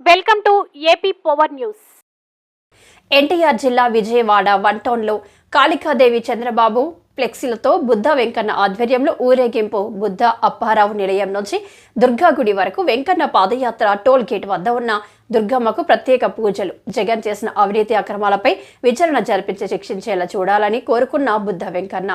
Welcome to AP power news. NTR జిల్లా Vijayawada one టౌన్లో కాళికాదేవి చంద్రబాబు ఫ్లెక్సీలతో బుద్ధ వెంకన్న ఆధ్వర్యంలో ఊరేగింపు. బుద్ధ అప్పారావు నిలయం నుంచి దుర్గాగుడి వరకు వెంకన్న పాదయాత్ర టోల్ గేట్ వద్ద ఉన్న దుర్గమ్మకు ప్రత్యేక పూజలు. జగన్ చేసిన అవినీతి అక్రమాలపై విచారణ జరిపించి శిక్షించేలా చూడాలని కోరుకున్న బుద్ధ వెంకన్న.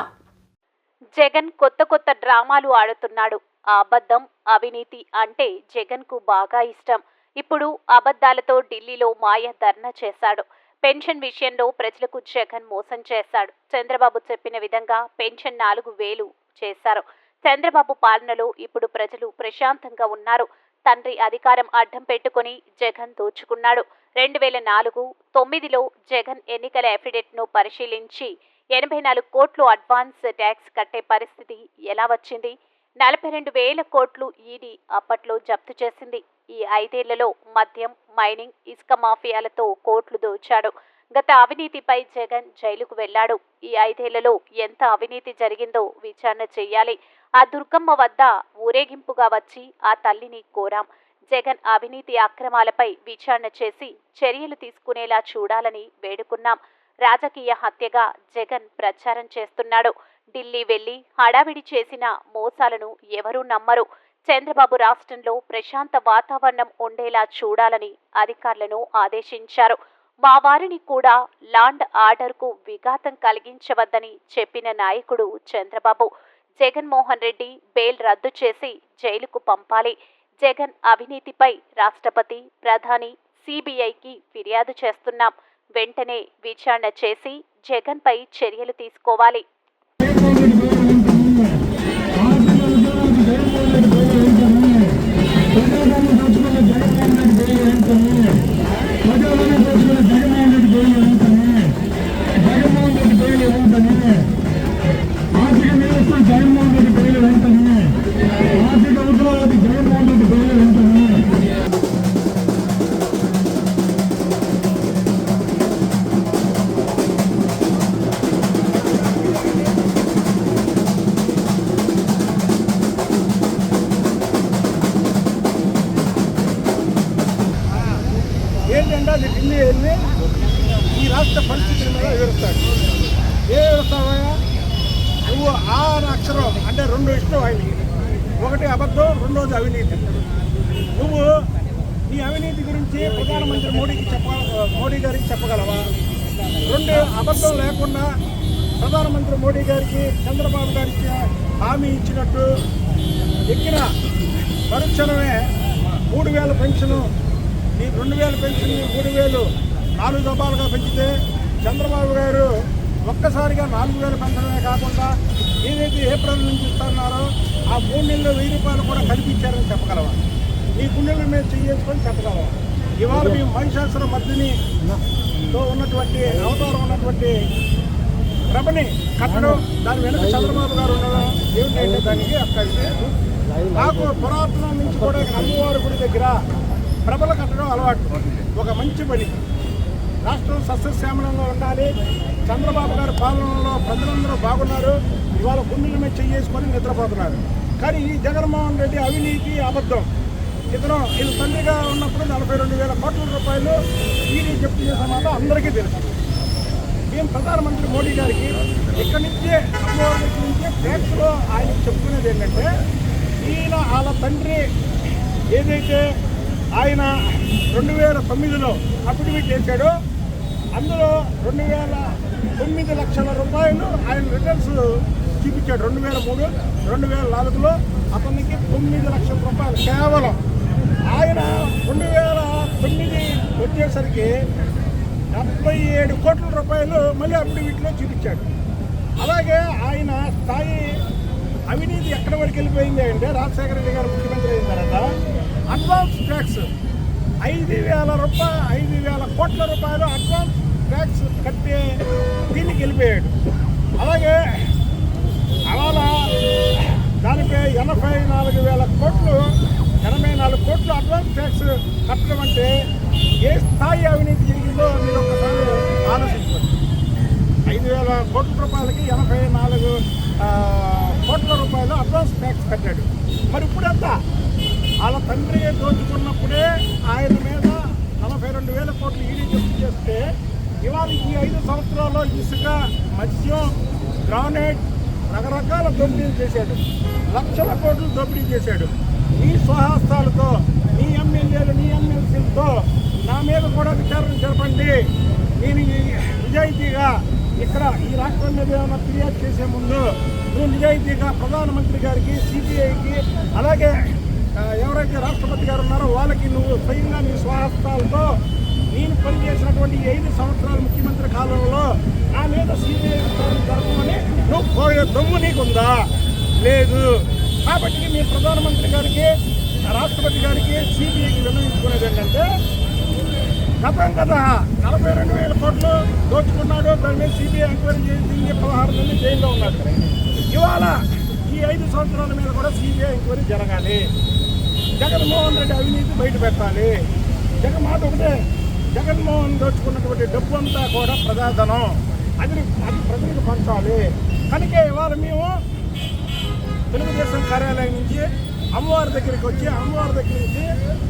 జగన్ కొత్త కొత్త డ్రామాలు ఆడుతున్నాడు. అబద్ధం అవినీతి అంటే జగన్కు బాగా ఇష్టం. ఇప్పుడు అబద్ధాలతో ఢిల్లీలో మాయ ధర్నా చేశాడు. పెన్షన్ విషయంలో ప్రజలకు జగన్ మోసం చేశాడు. చంద్రబాబు చెప్పిన విధంగా పెన్షన్ నాలుగు వేలు చేశారు. చంద్రబాబు పాలనలో ఇప్పుడు ప్రజలు ప్రశాంతంగా ఉన్నారు. తండ్రి అధికారం అడ్డం పెట్టుకుని జగన్ దోచుకున్నాడు. రెండు వేల నాలుగు తొమ్మిదిలో జగన్ ఎన్నికల ఎఫిడెట్ను పరిశీలించి ఎనభై నాలుగు కోట్లు అడ్వాన్స్ ట్యాక్స్ కట్టే పరిస్థితి ఎలా వచ్చింది? నలభై రెండు వేల కోట్లు ఈడీ అప్పట్లో జప్తు చేసింది. ఈ ఐదేళ్ళలో మద్యం మైనింగ్ ఇసుక మాఫియాలతో కోట్లు దోచాడు. గత అవినీతిపై జగన్ జైలుకు వెళ్ళాడు. ఈ ఐదేళ్ళలో ఎంత అవినీతి జరిగిందో విచారణ చేయాలి. ఆ దుర్గమ్మ వద్ద ఊరేగింపుగా వచ్చి ఆ తల్లిని కోరాం. జగన్ అవినీతి అక్రమాలపై విచారణ చేసి చర్యలు తీసుకునేలా చూడాలని వేడుకున్నాం. రాజకీయ హత్యగా జగన్ ప్రచారం చేస్తున్నాడు. ఢిల్లీ వెళ్ళి హడావిడి చేసిన మోసాలను ఎవరూ నమ్మరు. చంద్రబాబు రాష్ట్రంలో ప్రశాంత వాతావరణం ఉండేలా చూడాలని అధికారులను ఆదేశించారు. మా వారిని కూడా లాండ్ ఆర్డర్కు విఘాతం కలిగించవద్దని చెప్పిన నాయకుడు చంద్రబాబు. జగన్మోహన్ రెడ్డి బెయిల్ రద్దు చేసి జైలుకు పంపాలి. జగన్ అవినీతిపై రాష్ట్రపతి ప్రధాని సిబిఐకి ఫిర్యాదు చేస్తున్నాం. వెంటనే విచారణ చేసి జగన్పై చర్యలు తీసుకోవాలి. ஜெகமோகன் ரெட்டி கோயில் எழுத்தாங்க ஜெகமோகன் ரெட்டி கோயில் ఏంటంటే ఢిల్లీ వెళ్ళి ఈ రాష్ట్ర పరిస్థితుల మీద వివరిస్తాడు ఏ వివరిస్తావయ్యా నువ్వు ఆ అక్షరం అంటే రెండు ఇష్టం ఆయనకి. ఒకటి అబద్ధం రెండోది అవినీతి. నువ్వు నీ అవినీతి గురించి ప్రధానమంత్రి మోడీకి చెప్ప మోడీ గారికి చెప్పగలవా? రెండు అబద్ధం లేకుండా ప్రధానమంత్రి మోడీ గారికి చంద్రబాబు గారికి హామీ ఇచ్చినట్టు ఎక్కిన మరుక్షణమే మూడు వేల పెన్షను ఈ రెండు వేల పెన్షన్ మూడు వేలు నాలుగు దఫాలుగా పెంచితే చంద్రబాబు గారు ఒక్కసారిగా నాలుగు వేలు పెంచడమే కాకుండా ఏదైతే ఏప్రిల్ నుంచి ఇస్తున్నారో ఆ మూడు నెలలు వెయ్యి రూపాయలు కూడా కల్పించారని చెప్పగలవా? నీ గుండెల మీద చేసుకొని చెప్పగలవా? ఇవాళ మేము మహిషాసుర మధ్యని తో ఉన్నటువంటి అవతారం ఉన్నటువంటి ప్రభని కట్టడం దాని వెనుక చంద్రబాబు గారు ఉండడం ఏమిటంటే దానికి అక్కడ నాకు పురాతనం నుంచి కూడా అమ్మవారి గుడి దగ్గర ప్రభలు కట్టడం అలవాటు. ఒక మంచి పని. రాష్ట్రం సస్యశ్యామలంగా ఉండాలి. చంద్రబాబు గారి పాలనలో ప్రజలందరూ బాగున్నారు. ఇవాళ గుండెల మీద చేసుకొని నిద్రపోతున్నారు. కానీ ఈ జగన్మోహన్ రెడ్డి అవినీతి అబద్ధం. ఇతను వీళ్ళు తండ్రిగా ఉన్నప్పుడు నలభై రెండు వేల కోట్ల రూపాయలు ఈడీ జప్తు చేసిన మాట అందరికీ తెలుసు. మేము ప్రధానమంత్రి మోడీ గారికి ఇక్కడి నుంచే అమ్మవారి నుంచే ట్యాక్స్లో ఆయన చెప్తున్నది ఏంటంటే ఈయన వాళ్ళ తండ్రి ఏదైతే ఆయన రెండు వేల తొమ్మిదిలో అఫిడవిట్ చేశాడు. అందులో రెండు వేల తొమ్మిది లక్షల రూపాయలు ఆయన రిటర్న్స్ చూపించాడు రెండు వేల మూడు రెండు వేల నాలుగులో. అతనికి తొమ్మిది లక్షల రూపాయలు కేవలం. ఆయన రెండు వేల తొమ్మిది వచ్చేసరికి డెబ్బై ఏడు కోట్ల రూపాయలు మళ్ళీ అఫిడవిట్లో చూపించాడు. అలాగే ఆయన స్థాయి అవినీతి ఎక్కడి వరకు వెళ్ళిపోయింది అంటే రాజశేఖర రెడ్డి గారు ముఖ్యమంత్రి అయిన తర్వాత అడ్వాన్స్ ట్యాక్స్. ఐదు వేల రూపాయ ఐదు వేల కోట్ల రూపాయలు అడ్వాన్స్ ట్యాక్స్ కట్టే దీనికి వెళ్ళిపోయాడు. అలాగే అలా దానిపై ఎనభై నాలుగు వేల కోట్లు ఎనభై నాలుగు కోట్లు అడ్వాన్స్ ట్యాక్స్ కట్టడం అంటే ఏ స్థాయి అవినీతి జరిగిందో మీరు ఒకసారి ఆలోచించండి ఐదు వేల కోట్ల రూపాయలకి ఎనభై నాలుగు కోట్ల రూపాయలు అడ్వాన్స్ ట్యాక్స్ కట్టాడు. మరి ఇప్పుడంతా? వాళ్ళ తండ్రి దోచుకున్నప్పుడే ఆయన మీద నలభై రెండు వేల కోట్లు ఈడీ జప్తు చేస్తే ఇవాళ ఈ ఐదు సంవత్సరాల్లో ఇసుక మత్స్యం గ్రానైట్ రకరకాల దోపిడీలు చేశాడు. లక్షల కోట్లు దోపిడీ చేశాడు. నీ స్వహస్తాలతో నీ ఎమ్మెల్యేలు నీ ఎమ్మెల్సీలతో నా మీద కూడా విచారణ జరపండి. నేను నిజాయితీగా ఇక్కడ ఈ రాష్ట్రం మీద ఏమైనా ఫిర్యాదు చేసే ముందు నువ్వు నిజాయితీగా ప్రధానమంత్రి గారికి సిబిఐకి అలాగే ఎవరైతే రాష్ట్రపతి గారు ఉన్నారో వాళ్ళకి నువ్వు స్వయంగా నీ స్వహస్తాలతో నేను పనిచేసినటువంటి ఐదు సంవత్సరాల ముఖ్యమంత్రి కాలంలో నా మీద సీనియర్ విచారణ జరపమని నువ్వు కోరే దమ్ము నీకుందా? లేదు. కాబట్టి మీ ప్రధానమంత్రి గారికి రాష్ట్రపతి గారికి సిబిఐకి విన్నవించుకునేది ఏంటంటే గతం కదా నలభై రెండు వేల కోట్లు దోచుకున్నాడు దాని మీద సిబిఐ ఎంక్వైరీ చేసింది పదహారు మంది జైల్లో ఉన్నారు. ఇవాళ ఈ ఐదు సంవత్సరాల మీద కూడా సిబిఐ ఎంక్వైరీ జరగాలి. జగన్మోహన్ రెడ్డి అవినీతి బయట పెట్టాలి. జగన్ మాట ఒకటే జగన్మోహన్ దోచుకున్నటువంటి డబ్బు అంతా కూడా ప్రజాధనం. అది అది ప్రజలకు పంచాలి. కనుక ఇవాళ మేము తెలుగుదేశం కార్యాలయం నుంచి అమ్మవారి దగ్గరికి వచ్చి అమ్మవారి దగ్గర నుంచి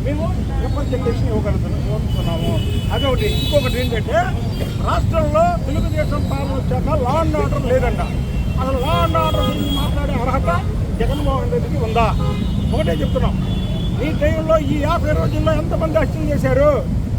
మేము రిప్రజెంటేషన్ ఇవ్వగలుగుతున్నాం కోరుతున్నాము అదొకటి. ఇంకొకటి ఏంటంటే రాష్ట్రంలో తెలుగుదేశం పాలన వచ్చాక లా అండ్ ఆర్డర్ లేదంట. అసలు లా అండ్ ఆర్డర్ గురించి మాట్లాడే అర్హత జగన్మోహన్ రెడ్డికి ఉందా? ఒకటే చెప్తున్నాం. ఈ టైంలో ఈ యాభై రోజుల్లో ఎంతమంది హత్యలు చేశారు?